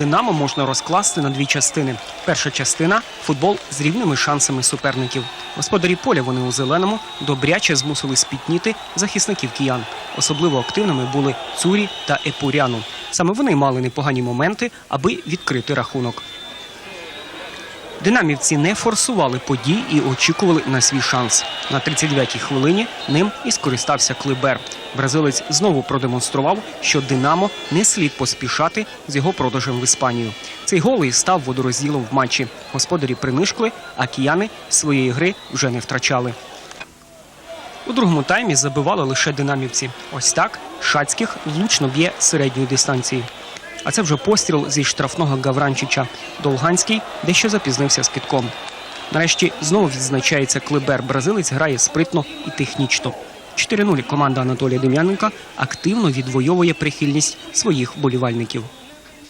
Динамо можна розкласти на дві частини. Перша частина футбол з рівними шансами суперників. Господарі поля вони у зеленому добряче змусили спітніти захисників киян. Особливо активними були Цурі та Епуряну. Саме вони мали непогані моменти, аби відкрити рахунок. Динамівці не форсували подій і очікували на свій шанс. На 39-й хвилині ним і скористався Клибер. Бразилець знову продемонстрував, що Динамо не слід поспішати з його продажем в Іспанію. Цей гол і став водорозділом в матчі. Господарі принишкли, а кияни своєї гри вже не втрачали. У другому таймі забивали лише динамівці. Ось так Шацьких влучно б'є середньої дистанції. А це вже постріл зі штрафного Гавранчича. Долганський дещо запізнився з китком. Нарешті знову відзначається Клибер. Бразилець грає спритно і технічно. 4-0 команда Анатолія Дем'яненка активно відвоює прихильність своїх болівальників.